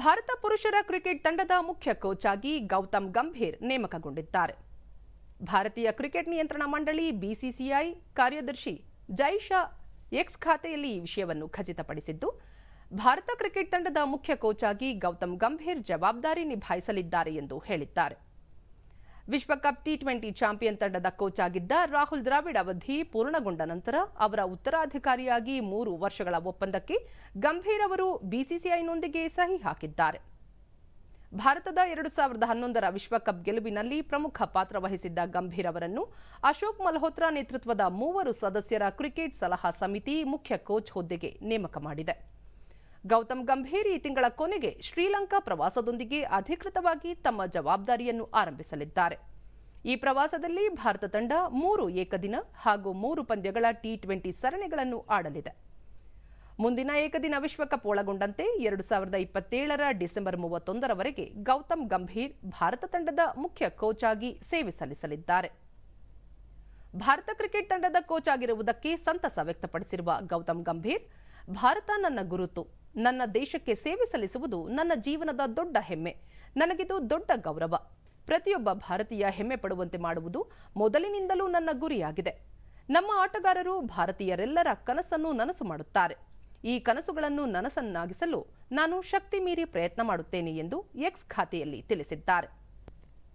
ಭಾರತ ಪುರುಷರ ಕ್ರಿಕೆಟ್ ತಂಡದ ಮುಖ್ಯ ಕೋಚ್ ಆಗಿ ಗೌತಮ್ ಗಂಭೀರ್ ನೇಮಕಗೊಂಡಿದ್ದಾರೆ. ಭಾರತೀಯ ಕ್ರಿಕೆಟ್ ನಿಯಂತ್ರಣ ಮಂಡಳಿ ಬಿಸಿಸಿಐ ಕಾರ್ಯದರ್ಶಿ ಜೈಶಾ ಎಕ್ಸ್ ಖಾತೆಯಲ್ಲಿ ಈ ವಿಷಯವನ್ನು ಖಚಿತಪಡಿಸಿದ್ದು, ಭಾರತ ಕ್ರಿಕೆಟ್ ತಂಡದ ಮುಖ್ಯ ಕೋಚ್ ಆಗಿ ಗೌತಮ್ ಗಂಭೀರ್ ಜವಾಬ್ದಾರಿ ನಿಭಾಯಿಸಲಿದ್ದಾರೆ ಎಂದು ಹೇಳಿದ್ದಾರೆ. ವಿಶ್ವಕಪ್ ಟಿ ಟ್ವೆಂಟಿ ಚಾಂಪಿಯನ್ ತಂಡದ ಕೋಚ್ ಆಗಿದ್ದ ರಾಹುಲ್ ದ್ರಾವಿಡ್ ಅವಧಿ ಪೂರ್ಣಗೊಂಡ ನಂತರ ಅವರ ಉತ್ತರಾಧಿಕಾರಿಯಾಗಿ ಮೂರು ವರ್ಷಗಳ ಒಪ್ಪಂದಕ್ಕೆ ಗಂಭೀರ್ ಅವರು ಬಿಸಿಸಿಐನೊಂದಿಗೆ ಸಹಿ ಹಾಕಿದ್ದಾರೆ. ಭಾರತದ ಎರಡು ಸಾವಿರದ ಹನ್ನೊಂದರ ವಿಶ್ವಕಪ್ ಗೆಲುವಿನಲ್ಲಿ ಪ್ರಮುಖ ಪಾತ್ರ ವಹಿಸಿದ್ದ ಗಂಭೀರ್ ಅವರನ್ನು ಅಶೋಕ್ ಮಲ್ಹೋತ್ರಾ ನೇತೃತ್ವದ ಮೂವರು ಸದಸ್ಯರ ಕ್ರಿಕೆಟ್ ಸಲಹಾ ಸಮಿತಿ ಮುಖ್ಯ ಕೋಚ್ ಹುದ್ದೆಗೆ ನೇಮಕ ಮಾಡಿದೆ. ಗೌತಮ್ ಗಂಭೀರ್ ಈ ತಿಂಗಳ ಕೊನೆಗೆ ಶ್ರೀಲಂಕಾ ಪ್ರವಾಸದೊಂದಿಗೆ ಅಧಿಕೃತವಾಗಿ ತಮ್ಮ ಜವಾಬ್ದಾರಿಯನ್ನು ಆರಂಭಿಸಲಿದ್ದಾರೆ. ಈ ಪ್ರವಾಸದಲ್ಲಿ ಭಾರತ ತಂಡ ಮೂರು ಏಕದಿನ ಹಾಗೂ ಮೂರು ಪಂದ್ಯಗಳ ಟಿ ಟ್ವೆಂಟಿ ಸರಣಿಗಳನ್ನು ಆಡಲಿದೆ. ಮುಂದಿನ ಏಕದಿನ ವಿಶ್ವಕಪ್ ಒಳಗೊಂಡಂತೆ ಎರಡು ಸಾವಿರದ ಇಪ್ಪತ್ತೇಳರ ಡಿಸೆಂಬರ್ ಮೂವತ್ತೊಂದರವರೆಗೆ ಗೌತಮ್ ಗಂಭೀರ್ ಭಾರತ ತಂಡದ ಮುಖ್ಯ ಕೋಚ್ ಆಗಿ ಸೇವೆ ಸಲ್ಲಿಸಲಿದ್ದಾರೆ. ಭಾರತ ಕ್ರಿಕೆಟ್ ತಂಡದ ಕೋಚ್ ಆಗಿರುವುದಕ್ಕೆ ಸಂತಸ ವ್ಯಕ್ತಪಡಿಸಿರುವ ಗೌತಮ್ ಗಂಭೀರ್ ಭಾರತ ನನ್ನ ಗುರುತು. ನನ್ನ ದೇಶಕ್ಕೆ ಸೇವೆ ಸಲ್ಲಿಸುವುದು ನನ್ನ ಜೀವನದ ದೊಡ್ಡ ಹೆಮ್ಮೆ. ನನಗಿದು ದೊಡ್ಡ ಗೌರವ. ಪ್ರತಿಯೊಬ್ಬ ಭಾರತೀಯ ಹೆಮ್ಮೆ ಪಡುವಂತೆ ಮಾಡುವುದು ಮೊದಲಿನಿಂದಲೂ ನನ್ನ ಗುರಿಯಾಗಿದೆ. ನಮ್ಮ ಆಟಗಾರರು ಭಾರತೀಯರೆಲ್ಲರ ಕನಸನ್ನು ನನಸು ಮಾಡುತ್ತಾರೆ. ಈ ಕನಸುಗಳನ್ನು ನನಸನ್ನಾಗಿಸಲು ನಾನು ಶಕ್ತಿ ಮೀರಿ ಪ್ರಯತ್ನ ಮಾಡುತ್ತೇನೆ ಎಂದು ಎಕ್ಸ್ ಖಾತೆಯಲ್ಲಿ ತಿಳಿಸಿದ್ದಾರೆ.